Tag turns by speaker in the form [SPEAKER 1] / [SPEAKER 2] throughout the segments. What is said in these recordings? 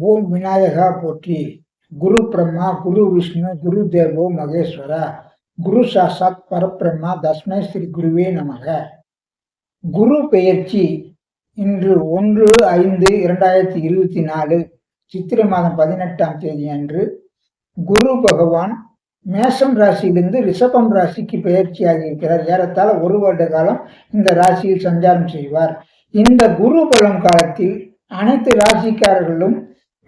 [SPEAKER 1] ஓம் விநாயகா போற்றி. குரு பிரம்மா குரு விஷ்ணு குரு தேவோ மகேஸ்வரா. குரு சாசாத் பரபிரம்மா தஸ்மை ஸ்ரீ குருவே நமக. குரு பெயர்ச்சி இன்று ஒன்று ஐந்து இரண்டாயிரத்தி இருபத்தி நாலு சித்திரை மாதம் பதினெட்டாம் தேதி அன்று. குரு பகவான் மேஷம் ராசியிலிருந்து ரிஷபம் ராசிக்கு பெயர்ச்சியாகி இருக்கிறார். ஏறத்தாழ ஒரு வருட காலம் இந்த ராசியில் சஞ்சாரம் செய்வார். இந்த குரு பலம் காலத்தில் அனைத்து ராசிக்காரர்களும்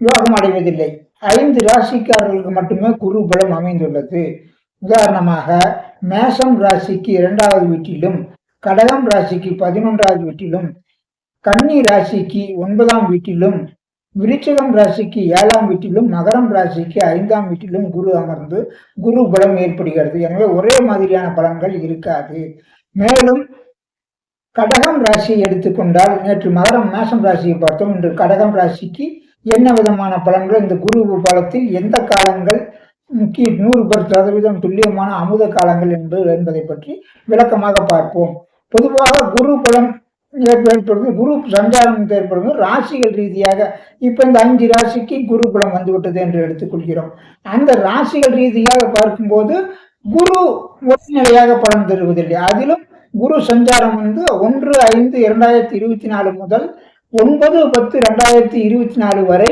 [SPEAKER 1] யோகம் அடைவதில்லை ஐந்து ராசிக்காரர்களுக்கு மட்டுமே குரு பலம் அமைந்துள்ளது. உதாரணமாக மேசம் ராசிக்கு இரண்டாவது வீட்டிலும் கடகம் ராசிக்கு பதினொன்றாவது வீட்டிலும் கன்னி ராசிக்கு ஒன்பதாம் வீட்டிலும் விருச்சகம் ராசிக்கு ஏழாம் வீட்டிலும் மகரம் ராசிக்கு ஐந்தாம் வீட்டிலும் குரு அமர்ந்து குரு பலம் ஏற்படுகிறது. எனவே ஒரே மாதிரியான பலன்கள் இருக்காது. மேலும் கடகம் ராசியை எடுத்துக்கொண்டால் நேற்று மகரம் மேசம் ராசியை பார்த்தோம். இன்று கடகம் ராசிக்கு என்ன விதமான பலன்கள்? இந்த குரு பலத்தில் எந்த காலங்கள்? முக்கிய நூறு பர் சதவீதம் துல்லியமான அமுத காலங்கள் என்பது என்பதை பற்றி விளக்கமாக பார்ப்போம். பொதுவாக குரு பலம் ஏற்படுவது குரு சஞ்சாரம் ஏற்படுவது ராசிகள் ரீதியாக இப்ப இந்த அஞ்சு ராசிக்கு குரு பலம் வந்துவிட்டது என்று எடுத்துக்கொள்கிறோம். அந்த ராசிகள் ரீதியாக பார்க்கும்போது குரு ஒருநிலையாக பலன் தருவதில்லை. அதிலும் குரு சஞ்சாரம் வந்து ஒன்று ஐந்து இரண்டாயிரத்தி இருபத்தி நாலு முதல் ஒன்பது பத்து ரெண்டாயிரத்தி இருபத்தி நாலு வரை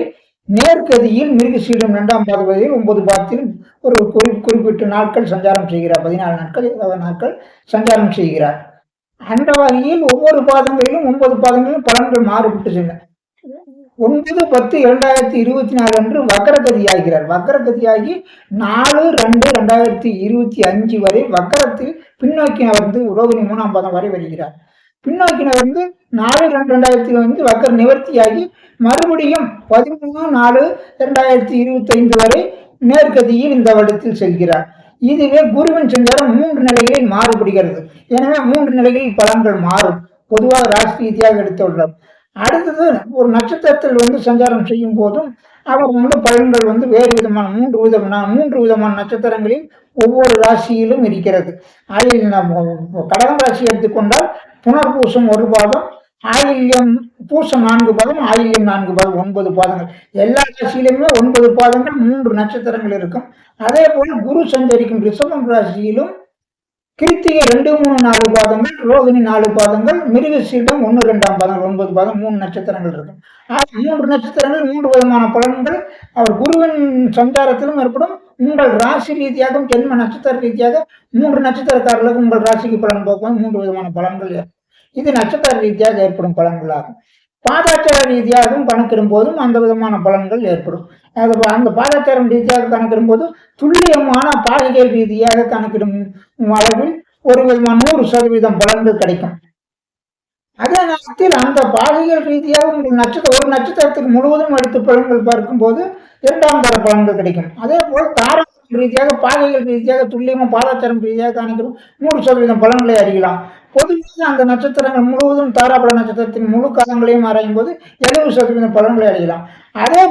[SPEAKER 1] நேர்கதியில் மிருகசீடம் இரண்டாம் பாதபதியில் ஒன்பது பாதத்தில் ஒரு குறி குறிப்பிட்ட நாட்கள் சஞ்சாரம் செய்கிறார். பதினாலு நாட்கள் இருபது நாட்கள் சஞ்சாரம் செய்கிறார். அந்த வகையில் ஒவ்வொரு பாதங்களிலும் ஒன்பது பாதங்களிலும் பலன்கள் மாறுபட்டு செல்ல ஒன்பது பத்து இரண்டாயிரத்தி இருபத்தி நாலு அன்று வக்கரகதி ஆகிறார் வக்கரகதியாகி நாலு ரெண்டு ரெண்டாயிரத்தி இருபத்தி அஞ்சு வரை வக்கரத்தில் பின்னோக்கி நகர்ந்து ரோகிணி மூணாம் பாதம் வரை வருகிறார். பின்னோக்கி நகர்ந்து நாலு ரெண்டாயிரத்தி வந்து வக்கர் நிவர்த்தியாகி மறுபடியும் பதிமூணு நாலு இரண்டாயிரத்தி இருபத்தி ஐந்து வரை நேர்கதியில் இந்த வருடத்தில் செல்கிறார். இதுவே குருவின் சஞ்சாரம் மூன்று நிலைகளில் மாறுபடுகிறது. எனவே மூன்று நிலைகளில் பலன்கள் மாறும். பொதுவாக ராசி ரீதியாக எடுத்துள்ளோம். அடுத்தது ஒரு நட்சத்திரத்தில் வந்து சஞ்சாரம் செய்யும் போதும் அவர் வந்து பலன்கள் வந்து வேறு விதமான மூன்று விதமான மூன்று விதமான நட்சத்திரங்களில் ஒவ்வொரு ராசியிலும் இருக்கிறது. அதில் நம்ம கடகம் ராசி எடுத்துக்கொண்டால் புனர்பூசம் ஒரு பாதம் ஆயில்யம் பூசம் நான்கு பாதம் ஆயில்யம் நான்கு பாதம் ஒன்பது பாதங்கள். எல்லா ராசியிலுமே ஒன்பது பாதங்கள் மூன்று நட்சத்திரங்கள் இருக்கும். அதே போல குரு சஞ்சரிக்கும் ரிஷபம் ராசியிலும் கிருத்திகை ரெண்டு மூணு நாலு பாதங்கள் ரோகிணி நாலு பாதங்கள் மிருகசீடம் ஒன்று ரெண்டாம் பாதங்கள் ஒன்பது பாதம் மூணு நட்சத்திரங்கள் இருக்கும். மூன்று நட்சத்திரங்கள் மூன்று விதமான பலன்கள். அவர் குருவின் சஞ்சாரத்திலும் ஏற்படும். உங்கள் ராசி ரீதியாகவும் ஜென்ம நட்சத்திர ரீதியாக மூன்று நட்சத்திரக்காரர்களுக்கு உங்கள் ராசிக்கு பலன் போக்கும்போது மூன்று விதமான பலன்கள் இது நட்சத்திர ரீதியாக ஏற்படும் பலன்களாகும். பாதாச்சார ரீதியாகவும் கணக்கிடும் போதும் அந்த விதமான பலன்கள் ஏற்படும். அது அந்த பாதாச்சாரம் ரீதியாக கணக்கிடும் போது துல்லியமான பாலிகள் ரீதியாக கணக்கிடும் அளவில் ஒரு விதமான நூறு சதவீதம் பலன்கள் கிடைக்கும். அதே நேரத்தில் அந்த பாலிகள் ரீதியாக உங்கள் நட்சத்திர ஒரு நட்சத்திரத்துக்கு முழுவதும் எடுத்து பலன்கள் பார்க்கும்போது இரண்டாம் தர பலன்கள் கிடைக்கும். அதே போல் தாரா ரீதியாக பாகைகள் ரீதியாக துல்லியமாக பாலாச்சாரம் ரீதியாக காணிக்கிறோம். நூறு சதவீதம் பலன்களை அறியலாம். பொதுவாக அந்த நட்சத்திரங்கள் முழுவதும் தாராபல நட்சத்திரத்தின் முழு காலங்களையும் ஆராயும் போது எழுபது சதவீதம் பலன்களை அடையலாம் அதே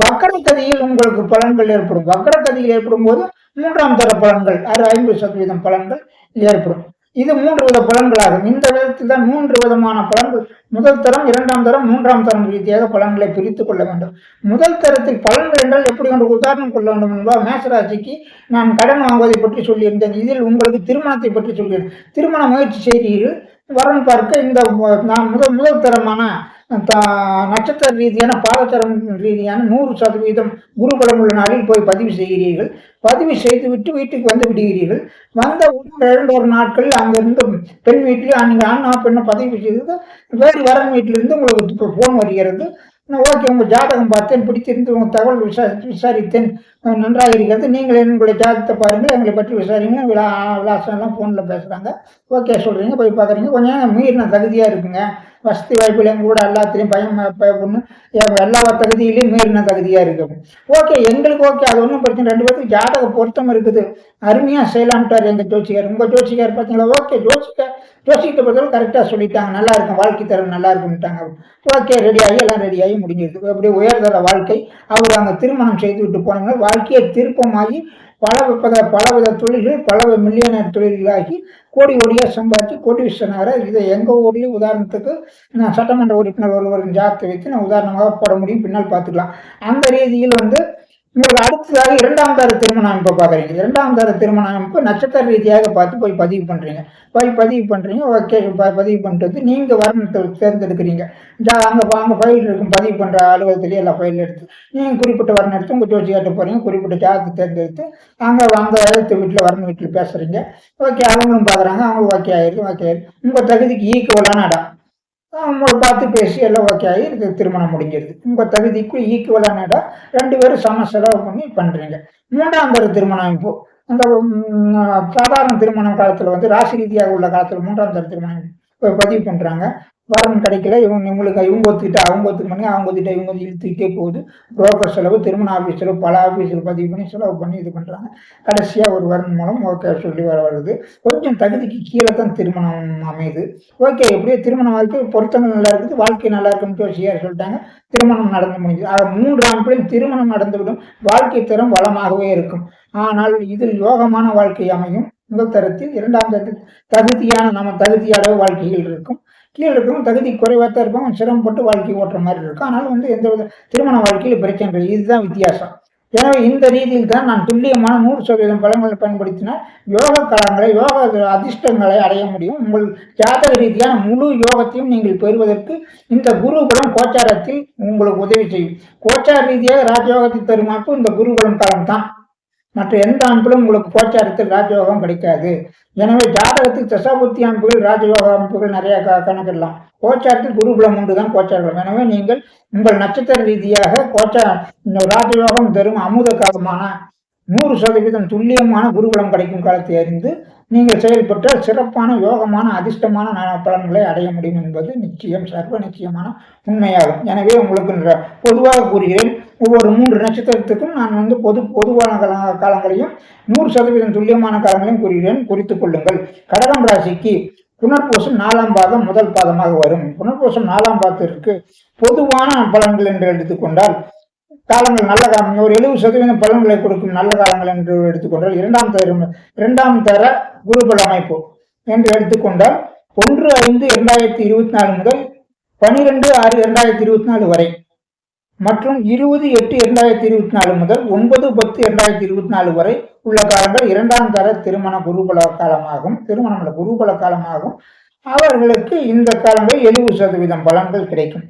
[SPEAKER 1] வக்கரக்கதியில் உங்களுக்கு பலன்கள் ஏற்படும். வக்கரக்கதியில் ஏற்படும் போது மூன்றாம் தர பலன்கள் அது ஐம்பது சதவீதம் பலன்கள் ஏற்படும். இது மூன்று வித பலன்களாகும் இந்த விதத்தில் தான் மூன்று விதமான பலன்கள். முதல் தரம் இரண்டாம் தரம் மூன்றாம் தரம் ரீதியாக பலன்களை பிரித்துக் கொள்ள வேண்டும். முதல் தரத்தில் பலன்கள் என்றால் எப்படி ஒன்று உதாரணம் கொள்ள வேண்டும் என்பால் மேசராசிக்கு நான் கடன் வாங்குவதை பற்றி சொல்லியிருந்தேன். இதில் உங்களுக்கு திருமணத்தை பற்றி சொல்லியிருந்தேன் திருமண முயற்சி செய்கிறீர்கள் வரன் பார்க்க இந்த நான் முதல் முதல் தரமான நட்சத்திர ரீதியான பாதத்தரம் ரீதியான நூறு சதவீதம் குருபலம் உள்ள நாளில் போய் பதிவு செய்கிறீர்கள். பதிவு செய்துவிட்டு வீட்டுக்கு வந்து விடுகிறீர்கள். வந்த இரண்டொரு இரண்டு நாட்களில் அங்கிருந்து பெண் வீட்டில் நீங்கள் அண்ணா பெண்ணை பதிவு செய்து வேறு வரன் வீட்டிலிருந்து உங்களுக்கு ஃபோன் வருகிறது. ஓகே உங்கள் ஜாதகம் பார்த்தேன் பிடித்திருந்து உங்கள் தகவல் விசா விசாரித்தேன். நன்றாக இருக்கிறது நீங்கள் எங்களுடைய ஜாதகத்தை பாருங்கள் எங்களை பற்றி விசாரிங்க விழா விலாசம்லாம் ஃபோனில் பேசுகிறாங்க ஓகே சொல்கிறீங்க போய் பார்க்குறீங்க. கொஞ்சம் மீறின தகுதியாக இருக்குங்க. வசதி வாய்ப்புகள் எங்கள் கூட எல்லாத்துலேயும் பயம் பொண்ணு எல்லா தகுதியிலையும் மீறின தகுதியாக இருக்கும். ஓகே எங்களுக்கு ஓகே அது ஒன்றும் பிரச்சனை ரெண்டு பேருக்கு ஜாதக பொருத்தம் இருக்குது. அருமையாக செய்யலான்ட்டார் எங்கள் ஜோசிகார். உங்கள் ஜோசிகார் பார்த்தீங்களா? ஓகே ஜோசிகார். ஜோசிக்கிட்ட பொறுத்தவரை கரெக்டாக சொல்லிட்டாங்க. நல்லா இருக்கும். வாழ்க்கை தரம் நல்லா இருக்கும்ட்டாங்க. ஓகே ரெடியாகி எல்லாம் ரெடியாகி முடிஞ்சிருக்கு அப்படியே உயர்தர வாழ்க்கை. அவர் அங்கே திருமணம் செய்து விட்டு போனாங்க வாழ்க்கையை திருப்பமாகி பல பல பலவித தொழில்கள் பல மில்லியனர் தொழில்களாகி கோடி கோடியாக சம்பாதிச்சு கோடீஸ்வரனாக இதை எங்கள் ஊர்லேயும் உதாரணத்துக்கு நான் சட்டமன்ற உறுப்பினர் ஒருவரின் ஜாதத்தை வைத்து நான் உதாரணமாக போட முடியும். பின்னால் பார்த்துக்கலாம். அந்த ரீதியில் வந்து உங்களுக்கு அடுத்ததாக இரண்டாம் தர திருமண அமைப்பை பார்க்குறீங்க. இரண்டாம் தர திருமண அமைப்பு நட்சத்திர ரீதியாக பார்த்து போய் பதிவு பண்ணுறீங்க போய் பதிவு பண்ணுறீங்க ஓகே ப- பதிவு பண்ணிட்டு வந்து நீங்கள் வர்ணத்தை தேர்ந்தெடுக்கிறீங்க. ஜா அங்கே அங்கே ஃபைல் இருக்கும். பதிவு பண்ணுற அலுவலகத்துலேயே எல்லா ஃபைல் எடுத்து நீங்கள் குறிப்பிட்ட வர்ணம் எடுத்து உங்கள் ஜோசி கேட்ட போகிறீங்க குறிப்பிட்ட ஜாதகத்தை தேர்ந்தெடுத்து அங்கே அந்த எழுத்து வீட்டில் வர்ண வீட்டில் பேசுகிறீங்க ஓகே அவங்களும் பார்க்குறாங்க. அவங்களும் ஓகே ஆயிடுது ஓகே ஆயிடுது. உங்கள் தகுதிக்கு ஈக்குவலான இடம். அவங்கள பார்த்து பேசி எல்லாம் ஓகே ஆகி இது திருமணம் முடிஞ்சிருது. உங்கள் தகுதிக்கு ஈக்குவலான இடம் ரெண்டு பேரும் சம செலவு பண்ணி பண்ணுறீங்க மூன்றாம் தர திருமணம் இப்போ அந்த சாதாரண திருமணம் காலத்தில் வந்து ராசி ரீதியாக உள்ள காலத்தில் மூன்றாம் தர திருமணம் பதிவு பண்ணுறாங்க வரன் கிடைக்கல. இவங்க இவங்களுக்கு இவங்க ஒத்துக்கிட்டா அவங்க ஒத்துக்க அவங்க ஒத்துக்கிட்ட இவங்க இழுத்துக்கிட்டே போகுது. புரோக்கர் செலவு திருமண ஆஃபீஸ் செலவு பல ஆஃபீஸில் பதிவு பண்ணி செலவு பண்ணி இது பண்ணுறாங்க கடைசியாக ஒரு வரன் மூலம் ஓகே சொல்லி வர வருது. கொஞ்சம் தகுதிக்கு கீழே தான் திருமணம் அமையுது. ஓகே எப்படியோ திருமண வாழ்க்கை பொருத்தங்கள் நல்லா இருக்குது வாழ்க்கை நல்லா இருக்குன்னு ஜோசியார் சொல்லிட்டாங்க. திருமணம் நடந்து முடிஞ்சது. ஆக மூன்று ஆண்டுகளில் திருமணம் நடந்துவிடும். வாழ்க்கை தரம் வளமாகவே இருக்கும். ஆனால் இதில் யோகமான வாழ்க்கை அமையும். முதல் தரத்தில் இரண்டாம் தரத்தில் தகுதியான நம்ம தகுதியான வாழ்க்கைகள் இருக்கும். கீழே இருக்கிறவங்க தகுதி குறைவாக தான் இருப்பாங்க சிரமப்பட்டு வாழ்க்கை ஓட்டுற மாதிரி இருக்கும். ஆனால் வந்து எந்த வித திருமண வாழ்க்கையில் பிரச்சனை இல்லை. இதுதான் வித்தியாசம். எனவே இந்த ரீதியில் தான் நான் துல்லியமான நூறு சதவீதம் பழங்களை பயன்படுத்தினால் யோக காலங்களை யோக அதிர்ஷ்டங்களை அடைய முடியும். உங்கள் ஜாதக ரீதியான முழு யோகத்தையும் நீங்கள் பெறுவதற்கு இந்த குருகுலம் கோச்சாரத்தில் உங்களுக்கு உதவி செய்யும். கோச்சார ரீதியாக ராஜயோகத்தை தருமாக்கும் இந்த குருகுலம் காலம் தான் மற்ற எந்த அமைப்பிலும் உங்களுக்கு கோச்சாரத்தில் ராஜயோகம் கிடைக்காது. எனவே ஜாதகத்தில் தசாபுத்தி அமைப்புகள் ராஜயோக அமைப்புகள் நிறைய கணக்கிடலாம். கோச்சாரத்தில் குருகுலம் உண்டு தான் கோச்சாரம் எனவே நீங்கள் உங்கள் நட்சத்திர ரீதியாக கோச்சா இந்த ராஜயோகம் தரும் அமுத காலமான நூறு சதவீதம் துல்லியமான குருகுலம் கிடைக்கும் காலத்தை அறிந்து நீங்கள் செயல்பட்டால் சிறப்பான யோகமான அதிர்ஷ்டமான பலன்களை அடைய முடியும் என்பது நிச்சயம் சர்வ நிச்சயமான உண்மையாகும். எனவே உங்களுக்கு ந- பொதுவாக கூறுகிறேன் ஒவ்வொரு மூன்று நட்சத்திரத்துக்கும் நான் வந்து பொது பொதுவான கால- காலங்களையும் நூறு சதவீதம் துல்லியமான காலங்களையும் கூறுகிறேன். குறித்துக் கொள்ளுங்கள். கடகம் ராசிக்கு புனர்பூசம் நாலாம் பாதம் முதல் பாதமாக வரும். புனர்பூசம் நாலாம் பாதத்திற்கு பொதுவான பலன்கள் என்று எடுத்துக்கொண்டால் காலங்கள் நல்ல காலம் ஒரு எழுபது சதவீதம் பலன்களை கொடுக்கும் நல்ல காலங்கள் என்று எடுத்துக்கொண்டால் இரண்டாம் தர இரண்டாம் தர குருபல அமைப்பு என்று எடுத்துக்கொண்டால் ஒன்று ஐந்து இரண்டாயிரத்தி இருபத்தி நாலு முதல் பனிரெண்டு ஆறு இரண்டாயிரத்தி இருபத்தி நாலு வரை மற்றும் இருபது எட்டு இரண்டாயிரத்தி இருபத்தி நாலு முதல் ஒன்பது பத்து இரண்டாயிரத்தி இருபத்தி நாலு வரை உள்ள காலங்கள் இரண்டாம் தர திருமண குருபல காலமாகும். திருமணம் குருபல காலமாகும். அவர்களுக்கு இந்த காலங்களில் எழுபது சதவீதம் பலன்கள் கிடைக்கும்.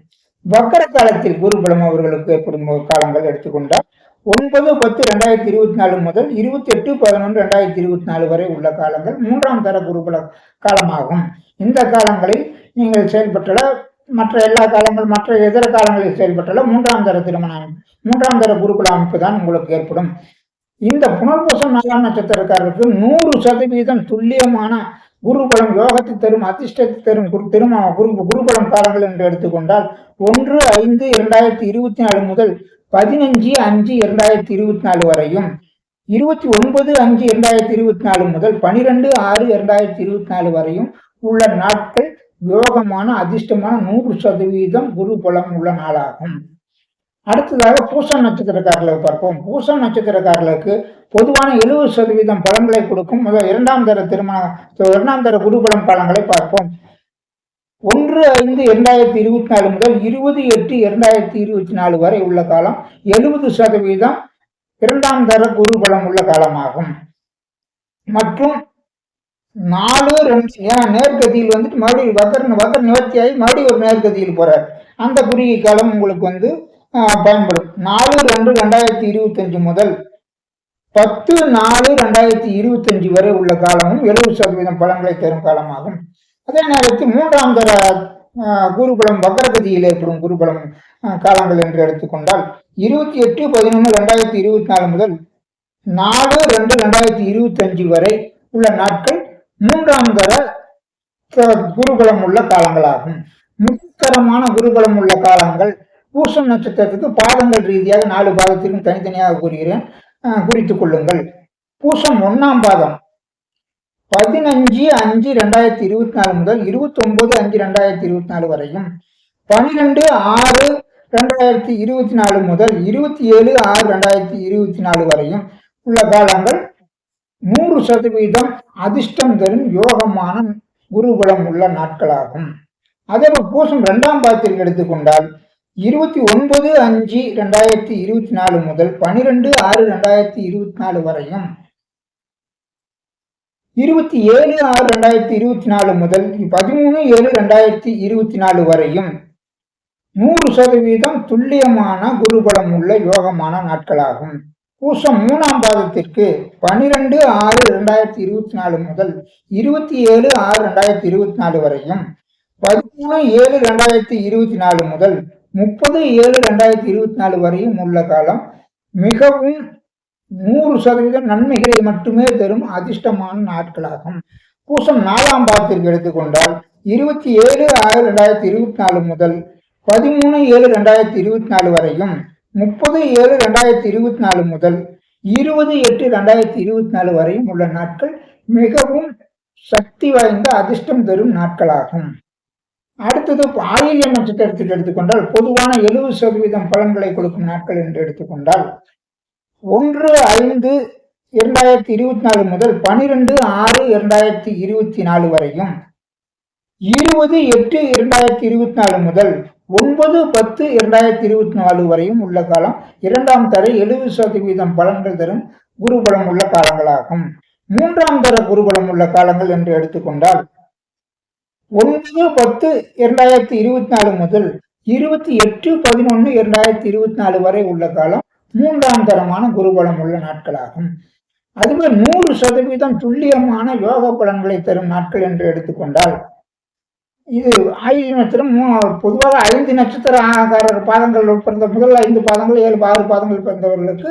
[SPEAKER 1] வக்கர காலத்தில் குருபலம் அவர்களுக்கு ஏற்படும் காலங்கள் எடுத்துக்கொண்டால் ஒன்பது பத்து ரெண்டாயிரத்தி இருபத்தி நாலு முதல் இருபத்தி எட்டு பதினொன்று ரெண்டாயிரத்தி இருபத்தி நாலு வரை உள்ள காலங்கள் மூன்றாம் தர குருபல காலமாகும். இந்த காலங்களில் நீங்கள் செயல்பட்டால் மற்ற எல்லா காலங்கள் மற்ற இதர காலங்களில் செயல்பட்டால மூன்றாம் தர திருமண அமைப்பு மூன்றாம் தர குருகுல அமைப்பு தான் உங்களுக்கு ஏற்படும். இந்த புனர்பூசம் நாலாம் நட்சத்திரக்காரருக்கு நூறு சதவீதம் துல்லியமான குருபலம் யோகத்தை தரும் அதிர்ஷ்டத்தை தரும் குரு திருமண குரு குருபலம் காலங்கள் என்று எடுத்துக்கொண்டால் ஒன்று ஐந்து இரண்டாயிரத்தி இருபத்தி நாலு முதல் பதினஞ்சு அஞ்சு இரண்டாயிரத்தி இருபத்தி நாலு வரையும். இருபத்தி ஒன்பது அஞ்சு இரண்டாயிரத்தி இருபத்தி நாலு முதல் பனிரெண்டு ஆறு இரண்டாயிரத்தி இருபத்தி நாலு வரையும் உள்ள நாட்கள் யோகமான அதிர்ஷ்டமான நூறு சதவீதம் குரு பலம் உள்ள நாளாகும். அடுத்ததாக பூசம் நட்சத்திரக்காரர்களை பார்ப்போம். பூசம் நட்சத்திரக்காரர்களுக்கு பொதுவான எழுபது சதவீதம் பலன்களை கொடுக்கும். முதல் இரண்டாம் தர திருமண இரண்டாம் தர குருபலம் பலன்களை பார்ப்போம். ஒன்று ஐந்து இரண்டாயிரத்தி இருபத்தி நாலு முதல் இருபது எட்டு இரண்டாயிரத்தி இருபத்தி நாலு வரை உள்ள காலம் எழுபது சதவீதம் இரண்டாம் தர குருபலம் உள்ள காலமாகும். மற்றும் நாலு ரெண்டு ஏன் நேர்கதியில் வந்துட்டு மறுபடியும் வக்கர் வக்கர் நிவர்த்தியாகி மறுபடியும் ஒரு நேர்கதியில் போறார். அந்த குறுகிய காலம் உங்களுக்கு வந்து ஆஹ், பயன்படும். நாலு ரெண்டு ரெண்டாயிரத்தி இருபத்தஞ்சு முதல் பத்து நாலு ரெண்டாயிரத்தி இருபத்தஞ்சு வரை உள்ள காலமும் எழுபது சதவீதம் பலன்களை தரும் காலமாகும். அதே நேரத்தில் மூன்றாம் தர ஆஹ், குருகுலம் வக்ரகதியில் ஏற்படும் குருகுலம் காலங்கள் என்று எடுத்துக்கொண்டால் இருபத்தி எட்டு பதினொன்று ரெண்டாயிரத்தி இருபத்தி நாலு முதல் நாலு ரெண்டு ரெண்டாயிரத்தி இருபத்தஞ்சு வரை உள்ள நாட்கள் மூன்றாம் தர குருகுலம் உள்ள காலங்களாகும். முத்தரமான குருகுலம் உள்ள காலங்கள் பூசம் நட்சத்திரத்துக்கு பாதங்கள் ரீதியாக நாலு பாதத்திலும் தனித்தனியாக கூறுகிறேன். குறித்துக் கொள்ளுங்கள். பூசம் ஒன்னாம் பாதம் பதினஞ்சு அஞ்சு ரெண்டாயிரத்தி இருபத்தி நாலு முதல் இருபத்தி ஒன்பது அஞ்சு ரெண்டாயிரத்தி இருபத்தி நாலு வரையும். பனிரெண்டு ஆறு ரெண்டாயிரத்தி இருபத்தி நாலு முதல் இருபத்தி ஏழு ஆறு ரெண்டாயிரத்தி இருபத்தி நாலு வரையும் உள்ள காலங்கள் நூறு சதவீதம் அதிர்ஷ்டம் தரும் யோகமான குருபலம் உள்ள நாட்களாகும். அதே பூசம் இரண்டாம் பாதத்தில் எடுத்துக்கொண்டால் இருபத்தி ஒன்பது அஞ்சு ரெண்டாயிரத்தி இருபத்தி நாலு முதல் பனிரெண்டு ஆறு ரெண்டாயிரத்தி இருபத்தி நாலு வரையும் இருபத்தி ஏழு ஆறு ரெண்டாயிரத்தி இருபத்தி நாலு முதல் பதிமூணு ஏழு ரெண்டாயிரத்தி இருபத்தி நாலு வரையும் நூறு சதவீதம் துல்லியமான குருபலம் உள்ள யோகமான நாட்களாகும். பூசம் மூணாம் பாதத்திற்கு பனிரெண்டு ஆறு ரெண்டாயிரத்தி இருபத்தி நாலு முதல் இருபத்தி ஏழு ஆறு ரெண்டாயிரத்தி இருபத்தி நாலு வரையும் பதிமூணு ஏழு ரெண்டாயிரத்தி இருபத்தி நாலு முதல் முப்பது ஏழு ரெண்டாயிரத்தி இருபத்தி நாலு வரையும் உள்ள காலம் மிகவும் நூறு சதவீதம் நன்மைகளை மட்டுமே தரும் அதிர்ஷ்டமான நாட்களாகும். பூசம் நாலாம் பாதத்திற்கு எடுத்துக்கொண்டால் இருபத்தி ஏழு ஆறு ரெண்டாயிரத்தி இருபத்தி நாலு முதல் பதிமூணு ஏழு ரெண்டாயிரத்தி இருபத்தி நாலு வரையும் முப்பது ஏழு ரெண்டாயிரத்தி இருபத்தி நாலு முதல் இருபது எட்டு ரெண்டாயிரத்தி இருபத்தி நாலு வரையும் உள்ள நாட்கள் மிகவும் சக்தி வாய்ந்த அதிர்ஷ்டம் தரும் நாட்களாகும். அடுத்தது ஆயில்ய நட்சத்திரத்துக்கு எடுத்துக்கொண்டால் பொதுவான எழுபது சதவீதம் பலன்களை கொடுக்கும் நாட்கள் என்று எடுத்துக்கொண்டால் ஒன்று ஐந்து இரண்டாயிரத்தி இருபத்தி நாலு முதல் பனிரெண்டு ஆறு இரண்டாயிரத்தி இருபத்தி நாலு வரையும் இருபது எட்டு இரண்டாயிரத்தி இருபத்தி நாலு முதல் ஒன்பது பத்து இரண்டாயிரத்தி இருபத்தி நாலு வரையும் உள்ள காலம் இரண்டாம் தர எழுபது சதவீதம் பலன்கள் தரும் குருபலம் உள்ள காலங்களாகும். மூன்றாம் தர குருபலம் உள்ள காலங்கள் என்று எடுத்துக்கொண்டால் ஒன்பது பத்து இரண்டாயிரத்தி இருபத்தி நாலு முதல் இருபத்தி எட்டு பதினொன்று இரண்டாயிரத்தி இருபத்தி நாலு வரை உள்ள காலம் மூன்றாம் தரமான குருபலம் உள்ள நாட்களாகும். அதுவே நூறு சதவீதம் துல்லியமான யோக பலன்களை தரும் நாட்கள் என்று எடுத்துக்கொண்டால் இது ஆயுத நட்சத்திரம் பொதுவாக ஐந்து நட்சத்திர ஆகாரர் பாதங்கள் பிறந்த முதல் ஐந்து பாதங்கள் ஏழு ஆறு பாதங்கள் பிறந்தவர்களுக்கு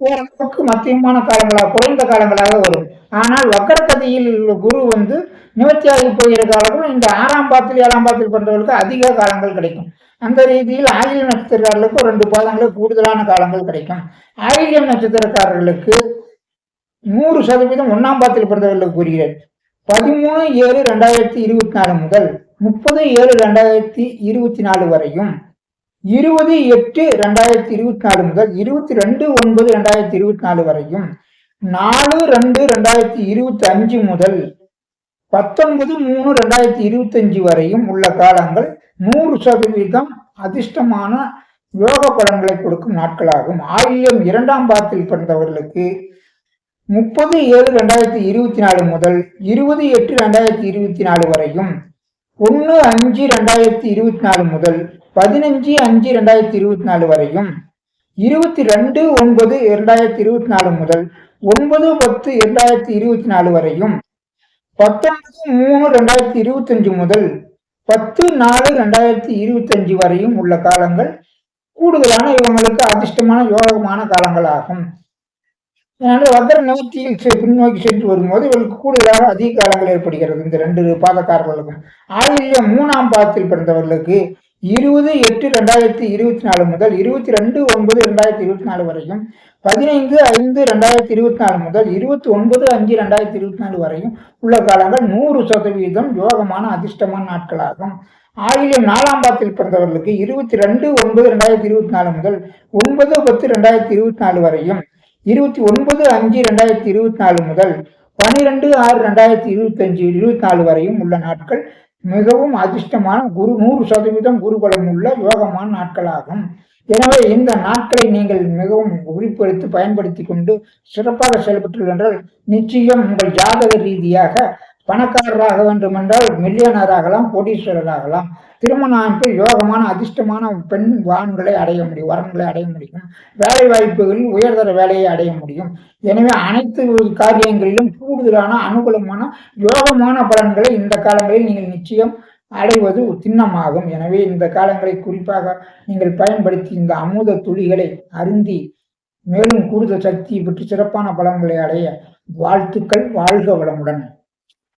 [SPEAKER 1] ஓரளவுக்கு மத்தியமான காலங்களாக குறைந்த காலங்களாக வரும். ஆனால் வக்கரக்கதையில் குரு வந்து நிவர்த்தியாகி போகிற காலங்களும் இந்த ஆறாம் பாத்தில் ஏழாம் பாத்தில் பிறந்தவர்களுக்கு அதிக காலங்கள் கிடைக்கும். அந்த ரீதியில் ஆயில்யம் நட்சத்திரக்காரர்களுக்கு ரெண்டு பாதங்களுக்கு கூடுதலான காலங்கள் கிடைக்கும். ஆயில்யம் நட்சத்திரக்காரர்களுக்கு நூறு சதவீதம் ஒன்னாம் பாத்தில் பிறந்தவர்களுக்கு கூறுகிறேன் பதிமூணு ஏழு ரெண்டாயிரத்தி இருபத்தி நாலு முதல் முப்பது ஏழு ரெண்டாயிரத்தி இருபத்தி நாலு வரையும் இருபது எட்டு ரெண்டாயிரத்தி இருபத்தி நாலு முதல் இருபத்தி ரெண்டு ஒன்பது ரெண்டாயிரத்தி இருபத்தி நாலு வரையும் நாலு ரெண்டு ரெண்டாயிரத்தி இருபத்தி அஞ்சு முதல் பத்தொன்பது மூணு ரெண்டாயிரத்தி இருபத்தி அஞ்சு வரையும் உள்ள காலங்கள் நூறு சதவீதம் அதிர்ஷ்டமான யோக பலன்களை கொடுக்கும் நாட்களாகும். ஆயிரம் இரண்டாம் பாதத்தில் பிறந்தவர்களுக்கு முப்பது ஏழு ரெண்டாயிரத்தி இருபத்தி நாலு முதல் இருபது எட்டு ரெண்டாயிரத்தி இருபத்தி நாலு வரையும் ஒன்று அஞ்சு ரெண்டாயிரத்தி இருபத்தி நாலு முதல் பதினஞ்சு அஞ்சு ரெண்டாயிரத்தி இருபத்தி நாலு வரையும். இருபத்தி ரெண்டு ஒன்பது இரண்டாயிரத்தி இருபத்தி நாலு முதல் ஒன்பது பத்து இரண்டாயிரத்தி இருபத்தி நாலு வரையும். பத்தொன்பது மூணு ரெண்டாயிரத்தி இருபத்தஞ்சு முதல் பத்து நாலு ரெண்டாயிரத்தி இருபத்தஞ்சு வரையும் உள்ள காலங்கள் கூடுதலான இவங்களுக்கு அதிர்ஷ்டமான யோகமான காலங்கள் ஆகும் அதனால் வக்கர நிவர்த்தியில் பின்னோக்கி சென்று வரும்போது இவர்களுக்கு கூடுதலாக அதிக காலங்கள் ஏற்படுகிறது. இந்த ரெண்டு பாதக்காரர்களுக்கும் ஆயிரம் மூணாம் பாதத்தில் பிறந்தவர்களுக்கு இருபது எட்டு ரெண்டாயிரத்தி இருபத்தி நாலு முதல் இருபத்தி ரெண்டு ஒன்பது ரெண்டாயிரத்தி இருபத்தி நாலு வரையும் பதினைந்து ஐந்து ரெண்டாயிரத்தி இருபத்தி நாலு முதல் இருபத்தி ஒன்பது அஞ்சு ரெண்டாயிரத்தி இருபத்தி நாலு வரையும் உள்ள காலங்கள் நூறு சதவீதம் யோகமான அதிர்ஷ்டமான நாட்களாகும். ஆயிரம் நாலாம் பாதத்தில் பிறந்தவர்களுக்கு இருபத்தி ரெண்டு ஒன்பது ரெண்டாயிரத்தி இருபத்தி நாலு முதல் ஒன்பது பத்து ரெண்டாயிரத்தி இருபத்தி நாலு வரையும் இருபத்தி ஒன்பது அஞ்சு ரெண்டாயிரத்தி இருபத்தி நாலு முதல் பனிரெண்டு ஆறு ரெண்டாயிரத்தி இருபத்தி அஞ்சு இருபத்தி நாலு வரையும் உள்ள நாட்கள் மிகவும் அதிர்ஷ்டமான குரு நூறு சதவீதம் குருபலம் உள்ள யோகமான நாட்களாகும். எனவே இந்த நாட்களை நீங்கள் மிகவும் குறிப்பெடுத்து பயன்படுத்தி கொண்டு சிறப்பாக செயல்பட்டு என்றால் நிச்சயம் உங்கள் ஜாதக ரீதியாக பணக்காரராக வேண்டும் என்றால் மில்லியனர் ஆகலாம் கோடீஸ்வரர் ஆகலாம் திருமண அமைப்பில் யோகமான அதிர்ஷ்டமான பெண் வான்களை அடைய முடியும் வரன்களை அடைய முடியும். வேலை வாய்ப்புகளில் உயர்தர வேலையை அடைய முடியும். எனவே அனைத்து காரியங்களிலும் கூடுதலான அனுகூலமான யோகமான பலன்களை இந்த காலங்களில் நீங்கள் நிச்சயம் அடைவது திண்ணமாகும் எனவே இந்த காலங்களை குறிப்பாக நீங்கள் பயன்படுத்தி இந்த அமுத துளிகளை அருந்தி மேலும் கூடுதல் சக்தியை பெற்று சிறப்பான பலன்களை அடைய வாழ்த்துக்கள் வாழ்க வளமுடன்.